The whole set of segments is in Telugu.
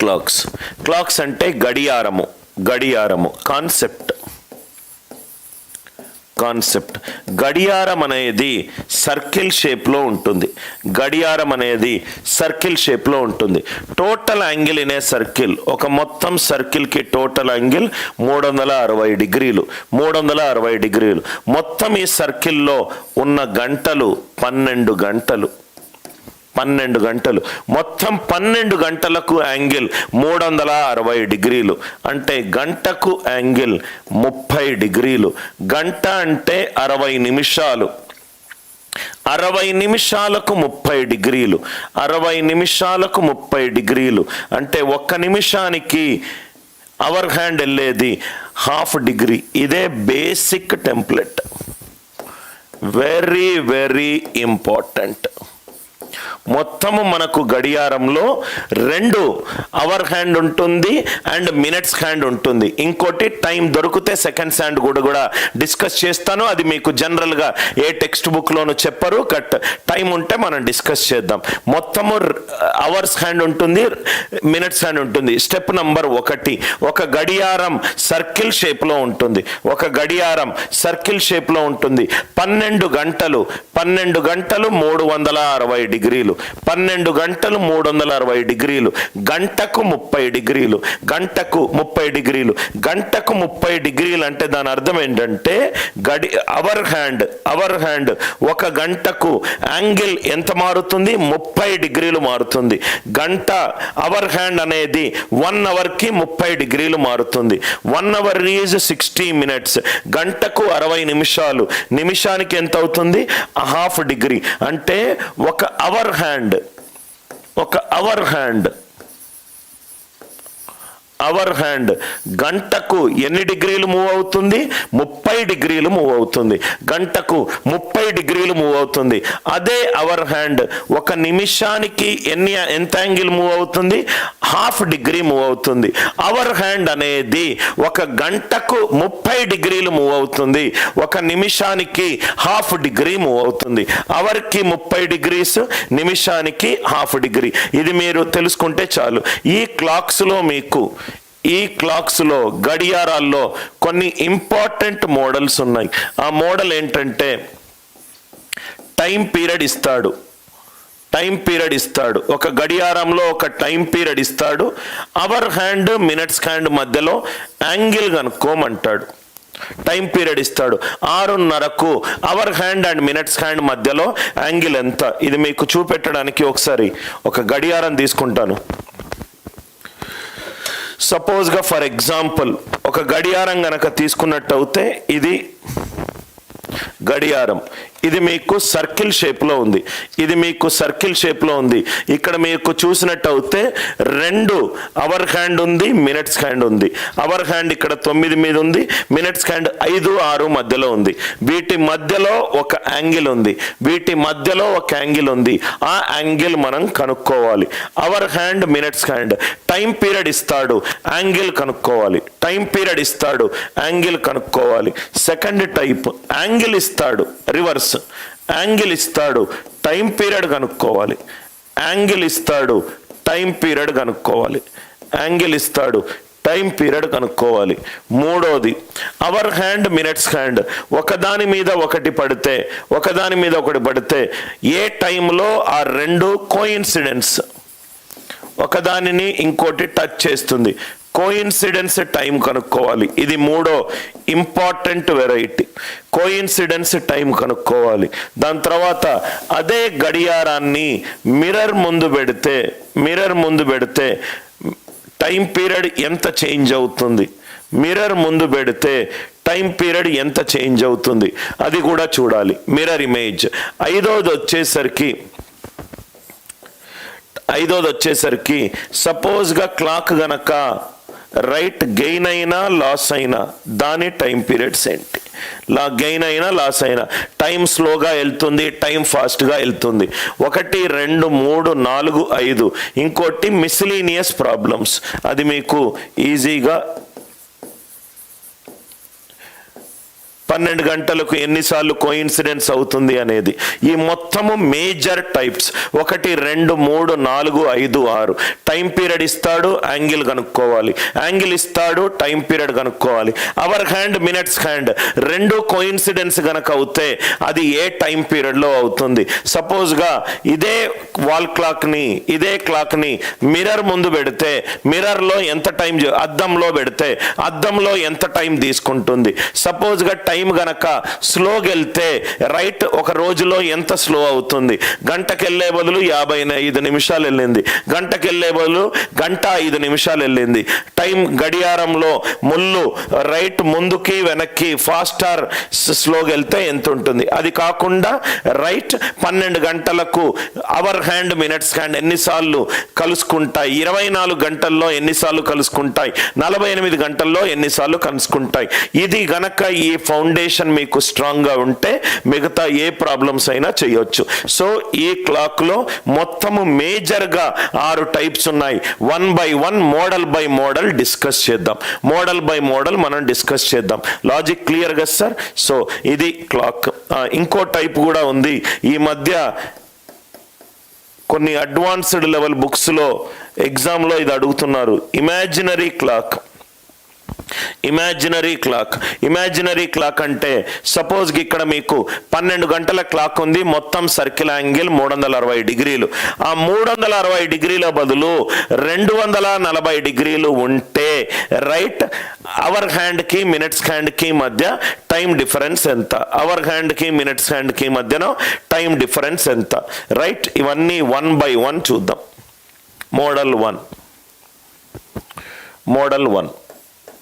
క్లాక్స్ క్లాక్స్ అంటే గడియారము. గడియారము. కాన్సెప్ట్ కాన్సెప్ట్ గడియారం అనేది సర్కిల్ షేప్లో ఉంటుంది. గడియారం అనేది సర్కిల్ షేప్లో ఉంటుంది. Total angle in a circle ఒక మొత్తం సర్కిల్కి టోటల్ యాంగిల్ మూడు వందల అరవై డిగ్రీలు. మూడు వందల అరవై డిగ్రీలు. మొత్తం ఈ సర్కిల్లో ఉన్న గంటలు పన్నెండు గంటలు. పన్నెండు గంటలు. మొత్తం పన్నెండు గంటలకు యాంగిల్ మూడు వందల అరవై డిగ్రీలు. అంటే గంటకు యాంగిల్ ముప్పై డిగ్రీలు. గంట అంటే అరవై నిమిషాలు. అరవై నిమిషాలకు ముప్పై డిగ్రీలు. అరవై నిమిషాలకు ముప్పై డిగ్రీలు. అంటే ఒక్క నిమిషానికి అవర్ హ్యాండ్ వెళ్ళేది హాఫ్ డిగ్రీ. ఇదే basic template. Very very important. మొత్తము మనకు గడియారంలో రెండు అవర్ హ్యాండ్ ఉంటుంది అండ్ మినిట్స్ హ్యాండ్ ఉంటుంది. ఇంకోటి టైం దొరికితే సెకండ్స్ హ్యాండ్ కూడా కూడా డిస్కస్ చేస్తాను. అది మీకు జనరల్గా ఏ టెక్స్ట్ బుక్లోనూ చెప్పరు కట్ టైం ఉంటే మనం డిస్కస్ చేద్దాం. మొత్తము అవర్స్ హ్యాండ్ ఉంటుంది మినిట్స్ హ్యాండ్ ఉంటుంది. స్టెప్ నంబర్ ఒకటి. ఒక గడియారం సర్కిల్ షేప్లో ఉంటుంది. ఒక గడియారం సర్కిల్ షేప్లో ఉంటుంది. పన్నెండు గంటలు పన్నెండు గంటలు మూడు వందల అరవై డిగ్రీలు. పన్నెండు గంటలు మూడు వందల అరవై డిగ్రీలు. గంటకు ముప్పై డిగ్రీలు. గంటకు ముప్పై డిగ్రీలు. గంటకు ముప్పై డిగ్రీలు అంటే దాని అర్థం ఏంటంటే గడి అవర్ హ్యాండ్ అవర్ హ్యాండ్ ఒక గంటకు యాంగిల్ ఎంత మారుతుంది? ముప్పై డిగ్రీలు మారుతుంది. గంట అవర్ హ్యాండ్ అనేది వన్ అవర్కి ముప్పై డిగ్రీలు మారుతుంది. One hour is sixty minutes. గంటకు అరవై నిమిషాలు. నిమిషానికి ఎంత అవుతుంది? Half degree. అంటే ఒక అవర్ హ్యాండ్ ఒక అవర్ హ్యాండ్ అవర్ హ్యాండ్ గంటకు ఎన్ని డిగ్రీలు మూవ్ అవుతుంది? ముప్పై డిగ్రీలు మూవ్ అవుతుంది. గంటకు ముప్పై డిగ్రీలు మూవ్ అవుతుంది. అదే అవర్ హ్యాండ్ ఒక నిమిషానికి ఎన్ని ఎంత యాంగిల్ మూవ్ అవుతుంది? హాఫ్ డిగ్రీ మూవ్ అవుతుంది. అవర్ హ్యాండ్ అనేది ఒక గంటకు ముప్పై డిగ్రీలు మూవ్ అవుతుంది. ఒక నిమిషానికి హాఫ్ డిగ్రీ మూవ్ అవుతుంది. అవర్కి ముప్పై డిగ్రీస్ నిమిషానికి హాఫ్ డిగ్రీ. ఇది మీరు తెలుసుకుంటే చాలు. ఈ క్లాక్స్లో మీకు ఈ క్లాక్స్లో గడియారాల్లో కొన్ని ఇంపార్టెంట్ మోడల్స్ ఉన్నాయి. ఆ మోడల్ ఏంటంటే టైం పీరియడ్ ఇస్తాడు. టైం పీరియడ్ ఇస్తాడు. ఒక గడియారంలో ఒక టైం పీరియడ్ ఇస్తాడు. అవర్ హ్యాండ్ మినిట్స్ హ్యాండ్ మధ్యలో యాంగిల్ కనుక్కోమంటాడు. టైం పీరియడ్ ఇస్తాడు. ఆరున్నరకు hour hand and minutes hand మధ్యలో యాంగిల్ ఎంత? ఇది మీకు చూపెట్టడానికి ఒకసారి ఒక గడియారం తీసుకుంటాను. సపోజ్గా ఫర్ ఎగ్జాంపుల్ ఒక గడియారం గనక తీసుకున్నట్టు అయితే ఇది గడియారం. ఇది మీకు సర్కిల్ షేప్లో ఉంది. ఇది మీకు సర్కిల్ షేప్లో ఉంది. ఇక్కడ మీకు చూసినట్టు అయితే రెండు అవర్ హ్యాండ్ ఉంది మినిట్స్ హ్యాండ్ ఉంది. అవర్ హ్యాండ్ ఇక్కడ తొమ్మిది మీద ఉంది మినిట్స్ హ్యాండ్ ఐదు ఆరు మధ్యలో ఉంది. వీటి మధ్యలో ఒక యాంగిల్ ఉంది. వీటి మధ్యలో ఒక యాంగిల్ ఉంది. ఆ యాంగిల్ మనం కనుక్కోవాలి. Hour hand minutes hand time period ఇస్తాడు యాంగిల్ కనుక్కోవాలి. టైం పీరియడ్ ఇస్తాడు యాంగిల్ కనుక్కోవాలి. సెకండ్ టైప్ యాంగిల్ ఇస్తాడు రివర్స్ యాంగిల్ ఇస్తాడు టైం పీరియడ్ కనుక్కోవాలి. యాంగిల్ ఇస్తాడు టైం పీరియడ్ కనుక్కోవాలి. యాంగిల్ ఇస్తాడు టైం పీరియడ్ కనుక్కోవాలి. మూడోది అవర్ హ్యాండ్ మినిట్స్ హ్యాండ్. ఒకదాని మీద ఒకటి పడితే ఒకదాని మీద ఒకటి పడితే ఏ టైంలో ఆ రెండు కోయిన్సిడెన్స్ ఒకదానిని ఇంకోటి టచ్ చేస్తుంది. కోయిన్సిడెన్స్ టైం కనుక్కోవాలి. ఇది మూడో ఇంపార్టెంట్ వెరైటీ కోయిన్సిడెన్స్ టైం కనుక్కోవాలి. దాని తర్వాత అదే గడియారాన్ని మిర్రర్ ముందు పెడితే మిర్రర్ ముందు పెడితే టైం పీరియడ్ ఎంత చేంజ్ అవుతుంది? మిర్రర్ ముందు పెడితే టైం పీరియడ్ ఎంత చేంజ్ అవుతుంది? అది కూడా చూడాలి. మిర్రర్ ఇమేజ్ ఐదోది వచ్చేసరికి ఐదోది వచ్చేసరికి సపోజ్గా క్లాక్ గనక రైట్ గెయిన్ అయినా లాస్ అయినా దాని టైం పీరియడ్స్ ఏంటి? లా గెయిన్ అయినా లాస్ అయినా. టైం స్లోగా వెళ్తుంది టైం ఫాస్ట్గా వెళ్తుంది. ఒకటి రెండు మూడు నాలుగు ఐదు. ఇంకోటి మిస్లీనియస్ ప్రాబ్లమ్స్. అది మీకు ఈజీగా పన్నెండు గంటలకు ఎన్నిసార్లు కోయిన్సిడెన్స్ అవుతుంది అనేది. ఈ మొత్తము మేజర్ టైప్స్ ఒకటి రెండు మూడు నాలుగు ఐదు ఆరు. టైం పీరియడ్ ఇస్తాడు యాంగిల్ కనుక్కోవాలి. యాంగిల్ ఇస్తాడు టైం పీరియడ్ కనుక్కోవాలి. అవర్ హ్యాండ్ మినిట్స్ హ్యాండ్ రెండు కోయిన్సిడెన్స్ కనుక అవుతే అది ఏ టైం పీరియడ్లో అవుతుంది? సపోజ్గా ఇదే వాల్ క్లాక్ని ఇదే క్లాక్ని మిర్రర్ ముందు పెడితే మిర్రర్లో ఎంత టైం అద్దంలో పెడితే అద్దంలో ఎంత టైం తీసుకుంటుంది? సపోజ్గా టైం గనక స్లోగా వెళ్తే రైట్ ఒక రోజులో ఎంత స్లో అవుతుంది? గంటకి వెళ్ళే బదులు యాభై ఐదు నిమిషాలు వెళ్ళింది. గంటకి వెళ్ళే బదులు గంట ఐదు నిమిషాలు వెళ్ళింది. టైం గడియారంలో ముళ్ళు రైట్ ముందుకి వెనక్కి ఫాస్ట్ స్లోగా వెళ్తే ఎంత ఉంటుంది అది కాకుండా రైట్ పన్నెండు గంటలకు అవర్ హ్యాండ్ మినిట్స్ హ్యాండ్ ఎన్నిసార్లు కలుసుకుంటాయి? ఇరవై నాలుగు గంటల్లో ఎన్నిసార్లు కలుసుకుంటాయి? నలభై ఎనిమిది గంటల్లో ఎన్నిసార్లు కలుసుకుంటాయి? ఇది గనక ఈ ఫౌండ్ ఫౌండేషన్ మీకు స్ట్రాంగ్గా ఉంటే మిగతా ఏ ప్రాబ్లమ్స్ అయినా చేయొచ్చు. సో ఈ క్లాక్లో మొత్తము మేజర్గా ఆరు టైప్స్ ఉన్నాయి. One by one model by model discuss చేద్దాం. మోడల్ బై మోడల్ మనం డిస్కస్ చేద్దాం. లాజిక్ క్లియర్ కదా సార్ సో ఇది క్లాక్ ఇంకో టైప్ కూడా ఉంది. ఈ మధ్య కొన్ని అడ్వాన్స్డ్ లెవెల్ బుక్స్లో ఎగ్జామ్లో ఇది అడుగుతున్నారు. Imaginary clock imaginary clock imaginary clock అంటే సపోజ్ ఇక్కడ మీకు పన్నెండు గంటల క్లాక్ ఉంది మొత్తం సర్కిల్ యాంగిల్ మూడు వందల అరవై డిగ్రీలు. ఆ మూడు వందల అరవై డిగ్రీల బదులు రెండు వందల నలభై డిగ్రీలు ఉంటే రైట్ అవర్ హ్యాండ్కి మినిట్స్ హ్యాండ్కి మధ్య టైం డిఫరెన్స్ ఎంత? అవర్ హ్యాండ్కి మినిట్స్ హ్యాండ్కి మధ్యన టైం డిఫరెన్స్ ఎంత? రైట్ ఇవన్నీ వన్ బై వన్ చూద్దాం. Model one model one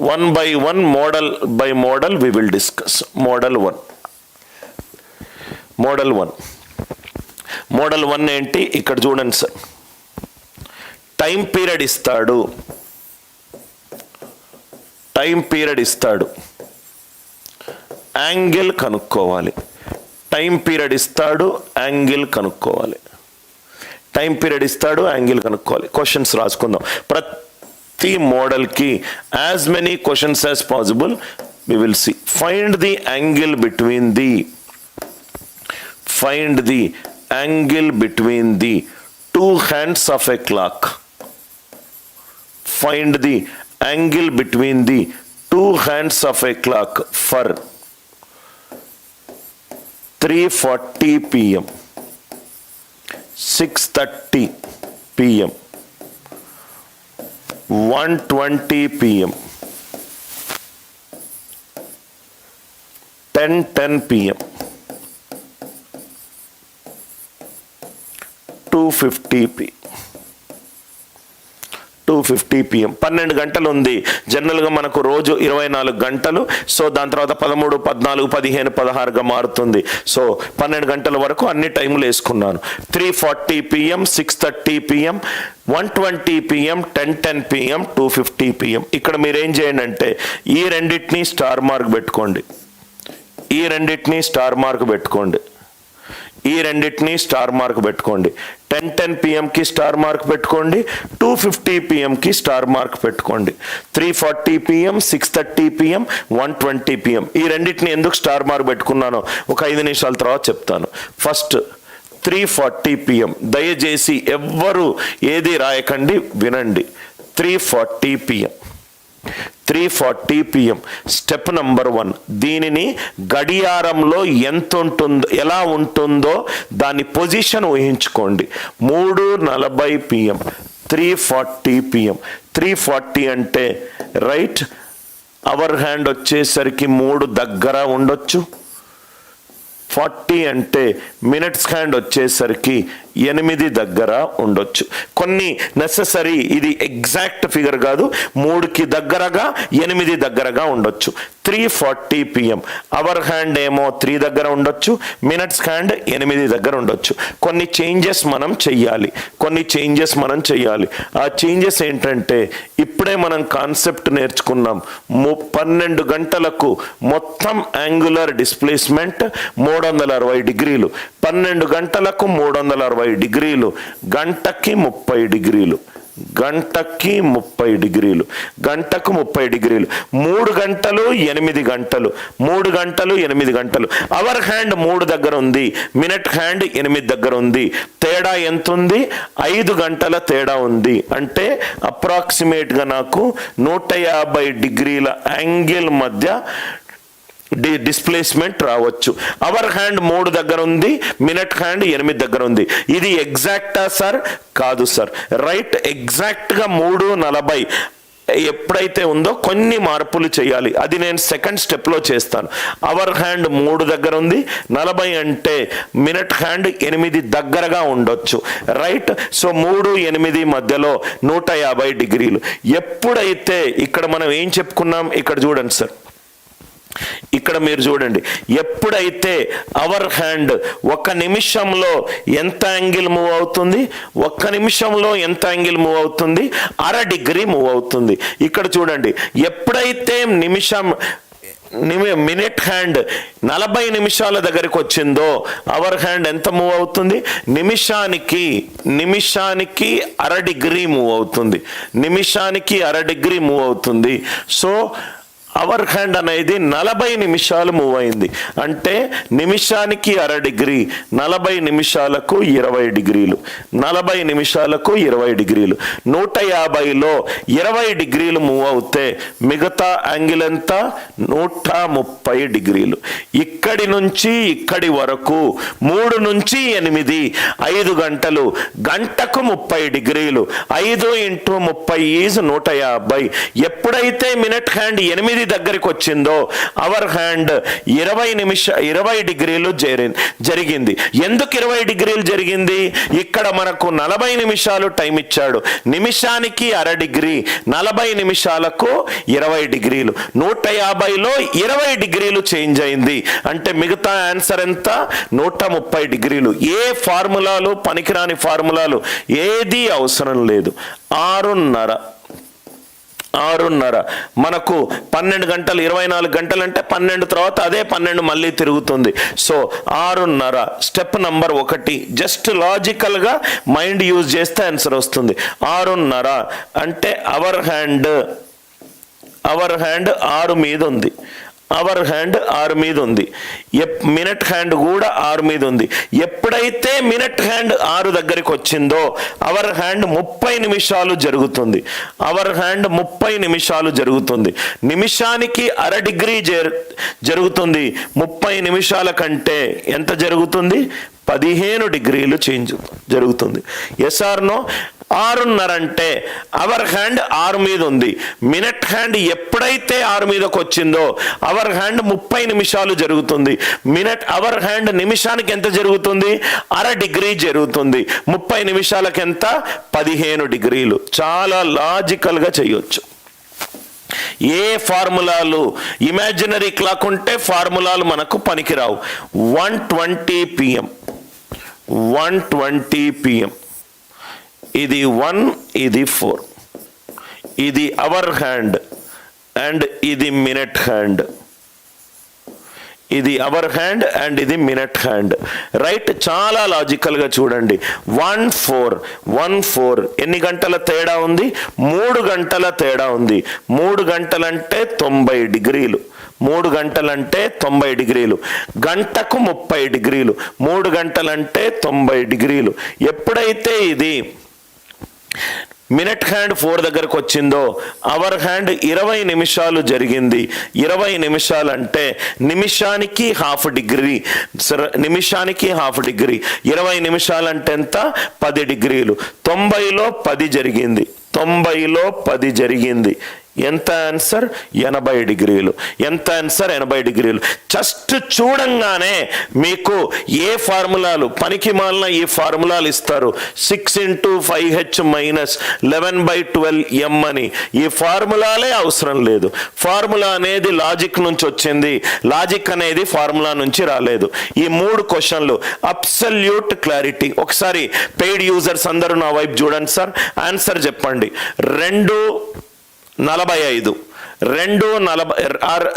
one by one model by model we will discuss model one model one model one ఏంటి? ఇక్కడ చూడండి సార్. టైం పీరియడ్ ఇస్తాడు. టైం పీరియడ్ ఇస్తాడు. యాంగిల్ కనుక్కోవాలి. టైం పీరియడ్ ఇస్తాడు యాంగిల్ కనుక్కోవాలి. టైం పీరియడ్ ఇస్తాడు యాంగిల్ కనుక్కోవాలి. క్వశ్చన్స్ రాసుకుందాం. ప్రతి theme model ki as many questions as possible we will see. Find the angle between the find the angle between the two hands of a clock. Find the angle between the two hands of a clock for 3:40 pm 6:30 pm 1:20 pm 10:10 pm 250 pm two fifty PM పన్నెండు గంటలు ఉంది జనరల్గా మనకు రోజు ఇరవై నాలుగు గంటలు. సో దాని తర్వాత పదమూడు పద్నాలుగు పదిహేను పదహారుగా మారుతుంది. సో పన్నెండు గంటల వరకు అన్ని టైములు వేసుకున్నాను. Three forty PM six thirty PM one twenty PM ten ten PM two fifty PM ఇక్కడ మీరు ఏం చేయండి అంటే ఈ రెండింటినీ స్టార్ మార్క్ పెట్టుకోండి. ఈ రెండింటినీ స్టార్ మార్క్ పెట్టుకోండి. ఈ రెండింటినీ స్టార్ మార్క్ పెట్టుకోండి. టెన్ టెన్ పిఎంకి స్టార్ మార్క్ పెట్టుకోండి టూ ఫిఫ్టీ పిఎంకి స్టార్ మార్క్ పెట్టుకోండి. Three forty PM six thirty PM one twenty PM ఈ రెండింటిని ఎందుకు స్టార్ మార్క్ పెట్టుకున్నానో ఒక ఐదు నిమిషాల తర్వాత చెప్తాను. ఫస్ట్ త్రీ ఫార్టీ పిఎం దయచేసి ఎవ్వరు ఏది రాయకండి వినండి. Three forty PM three forty PM step number one దీనిని గడియారంలో ఎంత ఉంటుందో ఎలా ఉంటుందో దాని పొజిషన్ ఊహించుకోండి. మూడు నలభై PM three forty PM three forty అంటే రైట్ అవర్ హ్యాండ్ వచ్చేసరికి మూడు దగ్గర ఉండొచ్చు. ఫార్టీ అంటే మినిట్స్ హ్యాండ్ వచ్చేసరికి ఎనిమిది దగ్గర ఉండొచ్చు. కొన్ని నెససరీ ఇది ఎగ్జాక్ట్ ఫిగర్ కాదు మూడుకి దగ్గరగా ఎనిమిది దగ్గరగా ఉండొచ్చు. Three forty PM hour hand ఏమో త్రీ దగ్గర ఉండొచ్చు మినిట్స్ హ్యాండ్ ఎనిమిది దగ్గర ఉండొచ్చు. కొన్ని చేంజెస్ మనం చెయ్యాలి. కొన్ని చేంజెస్ మనం చెయ్యాలి. ఆ చేంజెస్ ఏంటంటే ఇప్పుడే మనం కాన్సెప్ట్ నేర్చుకున్నాం. ము పన్నెండు గంటలకు మొత్తం యాంగులర్ డిస్ప్లేస్మెంట్ మూడు వందల అరవై డిగ్రీలు. పన్నెండు గంటలకు మూడు వందల అరవై డిగ్రీలు గంటకి ముప్పై డిగ్రీలు గంటకి ముప్పై డిగ్రీలు గంటకు ముప్పై డిగ్రీలు మూడు గంటలు ఎనిమిది గంటలు మూడు గంటలు ఎనిమిది గంటలు. అవర్ హ్యాండ్ మూడు దగ్గర ఉంది మినిట్ హ్యాండ్ ఎనిమిది దగ్గర ఉంది. తేడా ఎంత ఉంది ఐదు గంటల తేడా ఉంది. అంటే అప్రాక్సిమేట్గా నాకు నూట యాభై డిగ్రీల యాంగిల్ మధ్య డి డిస్ప్లేస్మెంట్ రావచ్చు. అవర్ హ్యాండ్ మూడు దగ్గర ఉంది మినిట్ హ్యాండ్ ఎనిమిది దగ్గర ఉంది. ఇది ఎగ్జాక్టా సార్ కాదు సార్ రైట్ ఎగ్జాక్ట్గా మూడు నలభై ఎప్పుడైతే ఉందో కొన్ని మార్పులు చేయాలి. అది నేను సెకండ్ స్టెప్లో చేస్తాను. అవర్ హ్యాండ్ మూడు దగ్గర ఉంది నలభై అంటే మినిట్ హ్యాండ్ ఎనిమిది దగ్గరగా ఉండొచ్చు. రైట్ సో మూడు ఎనిమిది మధ్యలో నూట యాభై డిగ్రీలు. ఎప్పుడైతే ఇక్కడ మనం ఏం చెప్పుకున్నాం? ఇక్కడ చూడండి సార్ ఇక్కడ మీరు చూడండి ఎప్పుడైతే అవర్ హ్యాండ్ ఒక నిమిషంలో ఎంత యాంగిల్ మూవ్ అవుతుంది ఒక్క నిమిషంలో ఎంత యాంగిల్ మూవ్ అవుతుంది అర డిగ్రీ మూవ్ అవుతుంది. ఇక్కడ చూడండి ఎప్పుడైతే నిమిషం మినిట్ హ్యాండ్ నలభై నిమిషాల దగ్గరికి వచ్చిందో అవర్ హ్యాండ్ ఎంత మూవ్ అవుతుంది? నిమిషానికి నిమిషానికి అర డిగ్రీ మూవ్ అవుతుంది. నిమిషానికి అర డిగ్రీ మూవ్ అవుతుంది. సో అవర్ హ్యాండ్ అనేది నలభై నిమిషాలు మూవ్ అయింది. అంటే నిమిషానికి అర డిగ్రీ నలభై నిమిషాలకు ఇరవై డిగ్రీలు నలభై నిమిషాలకు ఇరవై డిగ్రీలు. నూట యాభైలో ఇరవై డిగ్రీలు మూవ్ అవుతే మిగతా యాంగిల్ ఎంత? నూట ముప్పై డిగ్రీలు. ఇక్కడి నుంచి ఇక్కడి వరకు మూడు నుంచి ఎనిమిది ఐదు గంటలు. గంటకు ముప్పై డిగ్రీలు. ఐదు ఇంటూ ముప్పై ఈజ్ నూట యాభై. ఎప్పుడైతే మినిట్ హ్యాండ్ ఎనిమిది దగ్గరికి వచ్చిందో అవర్ హ్యాండ్ ఇరవై నిమిష ఇరవై డిగ్రీలు జరి- జరిగింది. ఎందుకు ఇరవై డిగ్రీలు జరిగింది? ఇక్కడ మనకు నలభై నిమిషాలు టైం ఇచ్చాడు. నిమిషానికి అర డిగ్రీ నలభై నిమిషాలకు ఇరవై డిగ్రీలు. నూట యాభైలో ఇరవై డిగ్రీలు చేంజ్ అయింది. అంటే మిగతా ఆన్సర్ ఎంత? నూట ముప్పై డిగ్రీలు. ఏ ఫార్ములాలు పనికిరాని ఫార్ములాలు ఏది అవసరం లేదు. ఆరున్నర. ఆరున్నర. మనకు పన్నెండు గంటలు ఇరవై నాలుగు గంటలు అంటే పన్నెండు తర్వాత అదే పన్నెండు మళ్ళీ తిరుగుతుంది. సో ఆరున్నర. స్టెప్ నంబర్ ఒకటి. జస్ట్ లాజికల్గా మైండ్ యూజ్ చేస్తే ఆన్సర్ వస్తుంది. ఆరున్నర. అంటే అవర్ హ్యాండ్. అవర్ హ్యాండ్ ఆరు మీద ఉంది. అవర్ హ్యాండ్ ఆరు మీద ఉంది ఎప్ మినిట్ హ్యాండ్ కూడా ఆరు మీద ఉంది ఎప్పుడైతే మినిట్ హ్యాండ్ ఆరు దగ్గరికి వచ్చిందో అవర్ హ్యాండ్ ముప్పై నిమిషాలు జరుగుతుంది అవర్ హ్యాండ్ ముప్పై నిమిషాలు జరుగుతుంది నిమిషానికి అర డిగ్రీ జరు- జరుగుతుంది ముప్పై నిమిషాల కంటే ఎంత జరుగుతుంది పదిహేను డిగ్రీలు చేంజ్ జరుగుతుంది ఎస్ఆర్నో ఆరున్నర అంటే అవర్ హ్యాండ్ ఆరు మీద ఉంది మినిట్ హ్యాండ్ ఎప్పుడైతే ఆరు మీదకి వచ్చిందో అవర్ హ్యాండ్ ముప్పై నిమిషాలు జరుగుతుంది. మినిట్ అవర్ హ్యాండ్ నిమిషానికి ఎంత జరుగుతుంది? అర డిగ్రీ జరుగుతుంది. ముప్పై నిమిషాలకు ఎంత పదిహేను డిగ్రీలు. చాలా లాజికల్గా చేయొచ్చు ఏ ఫార్ములాలు? ఇమాజినరీ క్లాక్ ఉంటే ఫార్ములాలు మనకు పనికిరావు. One twenty PM. One twenty PM. ఇది వన్ ఇది ఫోర్. ఇది అవర్ హ్యాండ్ అండ్ ఇది మినిట్ హ్యాండ్. ఇది అవర్ హ్యాండ్ అండ్ ఇది మినిట్ హ్యాండ్. రైట్ చాలా లాజికల్గా చూడండి. One four one four. ఎన్ని గంటల తేడా ఉంది? మూడు గంటల తేడా ఉంది. మూడు గంటలంటే తొంభై డిగ్రీలు. మూడు గంటలంటే తొంభై డిగ్రీలు. గంటకు ముప్పై డిగ్రీలు. మూడు గంటలంటే తొంభై డిగ్రీలు. ఎప్పుడైతే ఇది మినిట్ హ్యాండ్ ఫోర్ దగ్గరకు వచ్చిందో అవర్ హ్యాండ్ ఇరవై నిమిషాలు జరిగింది. ఇరవై నిమిషాలు అంటే నిమిషానికి హాఫ్ డిగ్రీ సర- నిమిషానికి హాఫ్ డిగ్రీ. ఇరవై నిమిషాలు అంటే ఎంత? పది డిగ్రీలు. తొంభైలో పది జరిగింది. తొంభైలో పది జరిగింది. ఎంత ఆన్సర్ ఎనభై డిగ్రీలు. ఎంత ఆన్సర్ ఎనభై డిగ్రీలు. జస్ట్ చూడంగానే మీకు ఏ ఫార్ములాలు పనికి మాలిన ఈ ఫార్ములాలు ఇస్తారు? Six into five H minus eleven by twelve M అని. ఈ ఫార్ములాలే అవసరం లేదు. ఫార్ములా అనేది లాజిక్ నుంచి వచ్చింది. లాజిక్ అనేది ఫార్ములా నుంచి రాలేదు. ఈ మూడు క్వశ్చన్లు అబ్సల్యూట్ క్లారిటీ ఒకసారి పెయిడ్ యూజర్స్ అందరూ నా వైపు చూడండి సార్ ఆన్సర్ చెప్పండి. రెండు నలభై ఐదు. రెండు నలభై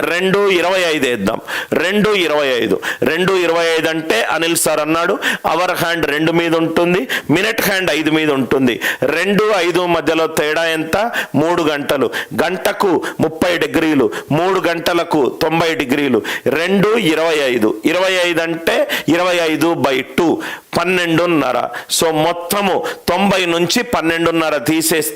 రెండు ఇరవై ఐదు వేద్దాం. రెండు ఇరవై ఐదు. రెండు ఇరవై ఐదు అంటే అనిల్ సార్ అన్నాడు. అవర్ హ్యాండ్ రెండు మీద ఉంటుంది. మినిట్ హ్యాండ్ ఐదు మీద ఉంటుంది. రెండు ఐదు మధ్యలో తేడా ఎంత? మూడు గంటలు. గంటకు ముప్పై డిగ్రీలు. మూడు గంటలకు తొంభై డిగ్రీలు. రెండు ఇరవై ఐదు. ఇరవై ఐదు అంటే ఇరవై ఐదు బై టూ. పన్నెండున్నర. సో మొత్తము తొంభై నుంచి పన్నెండున్నర తీసేస్తే